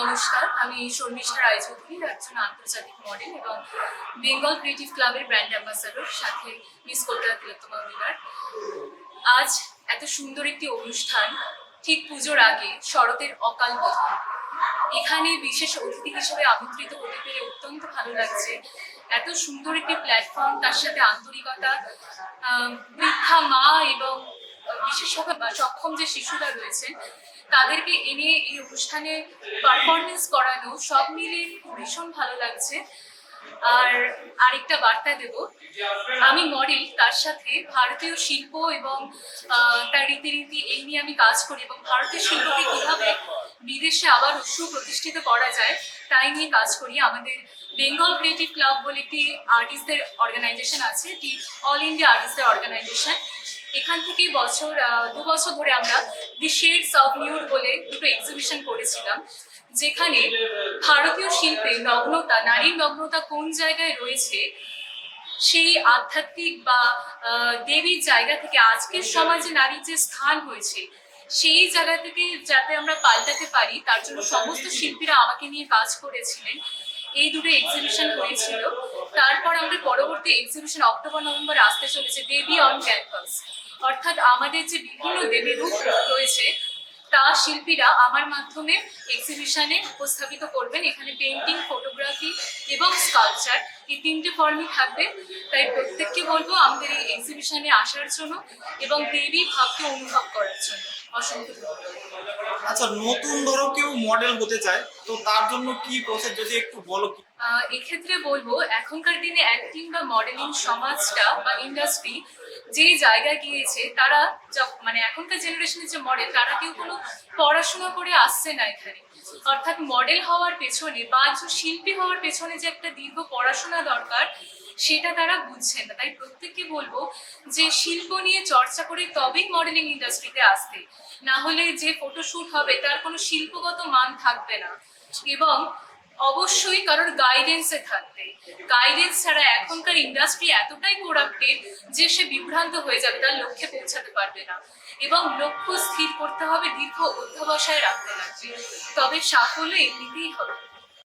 নমস্কার, আমি শর্মিষ্ঠা রায়চৌধুরী একজন আন্তর্জাতিক মডেল এবং বেঙ্গল ক্রিয়েটিভ ক্লাবের ব্র্যান্ড অ্যাম্বাসাডর, সাথে মিস কলকাতা তিলোত্তমা উইনার আজ এত সুন্দর একটি অনুষ্ঠান, ঠিক পুজোর আগে শরতের অকাল বোধন এখানে বিশেষ অতিথি হিসেবে আমন্ত্রিত হতে পেরে অত্যন্ত ভালো লাগছে। এত সুন্দর একটি প্ল্যাটফর্ম তার সাথে আন্তরিকতা বৃদ্ধা মা এবং বিশেষভাবে সক্ষম যে শিশুরা রয়েছেন তাদেরকে এনে এই অনুষ্ঠানে পারফরমেন্স করানো সব মিলিয়ে ভীষণ ভালো লাগছে। আর আরেকটা বার্তা দেব, আমি মডেল, তার সাথে ভারতীয় শিল্প এবং তার রীতিনীতি এই নিয়ে আমি কাজ করি এবং ভারতীয় শিল্পকে কীভাবে বিদেশে আবার সুপ্রতিষ্ঠিত করা যায়, তাই নিয়ে কাজ করি। আমাদের বেঙ্গল ক্রিয়েটিভ ক্লাব বলে একটি আর্টিস্টদের অর্গানাইজেশন আছে, এটি অল ইন্ডিয়া আর্টিস্টদের অর্গানাইজেশন এখান থেকে বছর দু বছর ধরে আমরা দি শেডস অফ নিউড বলে দুটো এক্সিবিশন করেছিলাম, যেখানে ভারতীয় শিল্পে নগ্নতা, নারীর নগ্নতা কোন জায়গায় রয়েছে, সেই আধ্যাত্মিক বা দেবীর জায়গা থেকে আজকের সমাজে নারীর যে স্থান হয়েছে, সেই জায়গা থেকে যাতে আমরা পাল্টাতে পারি, তার জন্য সমস্ত শিল্পীরা আমাকে নিয়ে কাজ করেছিলেন। এই দুটো এক্সিবিশন হয়েছিল। তারপর আমাদের পরবর্তী এক্সিবিশন অক্টোবর, নভেম্বর আসতে চলেছে দেবী অন ক্যাম্পাস অর্থাৎ আমাদের যে বিভিন্ন দেবী রূপ রয়েছে, তা শিল্পীরা আমার মাধ্যমে এক্সিবিশনে উপস্থাপিত করবেন। এখানে পেন্টিং ফটোগ্রাফি এবং স্কালচার এই তিনটে ফর্মই থাকবে। তাই প্রত্যেককে বলব আমাদের এই এক্সিবিশনে আসার জন্য এবং দেবী ভাবকে অনুভব করার জন্য। অসংখ্য আচ্ছা নতুন ধরো কেউ মডেল হতে চায় তো তার জন্য কি প্রসেস যদি একটু বলো কি? এক্ষেত্রে বলব এখনকার দিনে অ্যাক্টিং বা মডেলিং সমাজটা বা ইন্ডাস্ট্রি যে জায়গায় গিয়েছে তারা মানে এখনকার জেনারেশনের যে মডেল তারা কেউ কোনো পড়াশোনা করে আসছে না এখানে। অর্থাৎ মডেল হওয়ার পেছনে বা শিল্পী হওয়ার পেছনে যে একটা দীর্ঘ পড়াশোনা দরকার, সেটা তারা বুঝছেন না। তাই প্রত্যেককে বলব যে শিল্প নিয়ে চর্চা করে তবেই মডেলিং ইন্ডাস্ট্রিতে আসতে। না হলে যে ফটোশুট হবে, তার কোনো শিল্পগত মান থাকবে না। এবং অবশ্যই কারোর গাইডেন্সে থাকবে। গাইডেন্স ছাড়া এখনকার ইন্ডাস্ট্রি এতটাই করাপ্টেড যে সে বিভ্রান্ত হয়ে যাবে, তার লক্ষ্যে পৌঁছাতে পারবে না। এবং লক্ষ্য স্থির করতে হবে, দীর্ঘ অধ্যবসায় রাখতে লাগবে। তবে সাফল্য এমনিতেই হবে।